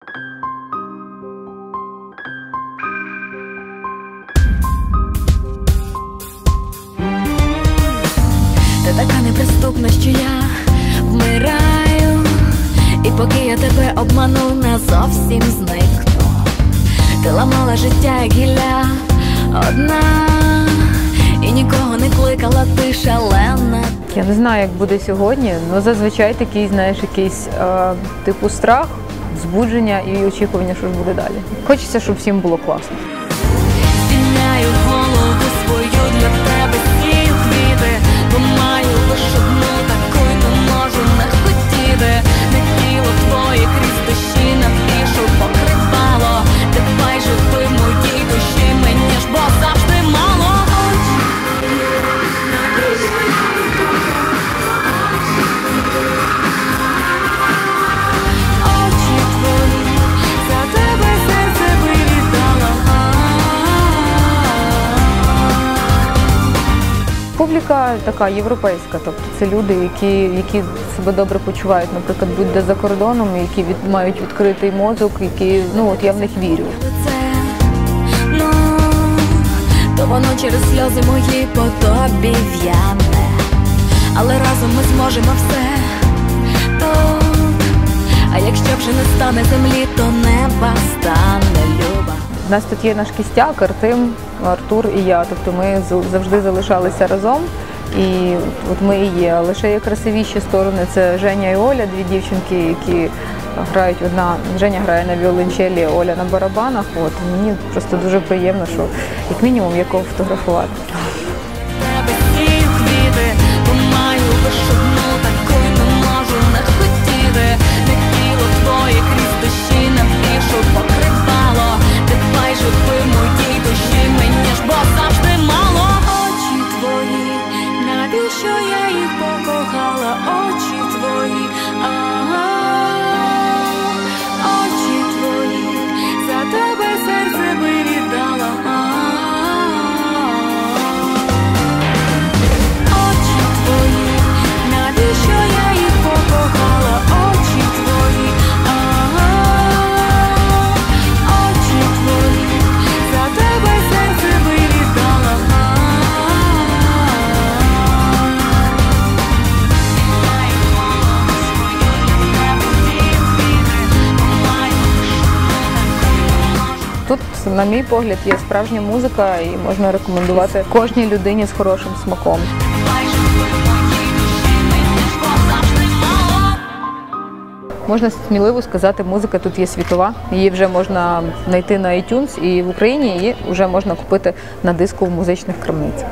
Ти така неприступна, що я вмираю, і поки я тебе обману, назовсім зникну. Ти ламала життя, як гілля одна, і нікого не кликала, ти шалена. Я не знаю, як буде сьогодні, але зазвичай такий, знаєш, якийсь е, типу страх, збудження і очікування, що ж буде далі. Хочеться, щоб всім було класно. Публіка така європейська, тобто це люди, які, які себе добре почувають, наприклад, будь-де за кордоном, які від, мають відкритий мозок, які ну от я в них вірю. ну, то воно через сльози мої по тобі в'яне. Але разом ми зможемо все тут. А якщо вже не стане землі, то неба стане люба. У нас тут є наш кістяк, Артем, Артур і я. Тобто ми завжди залишалися разом. І от ми і є. Лише є красивіші сторони. Це Женя і Оля, дві дівчинки, які грають одна. Женя грає на віолончелі, Оля на барабанах. От мені просто дуже приємно, що як мінімум якого фотографувати. Тут, на мій погляд, є справжня музика і можна рекомендувати кожній людині з хорошим смаком. Можна сміливо сказати, музика тут є світова. Її вже можна знайти на iTunes і в Україні її вже можна купити на диску в музичних крамницях.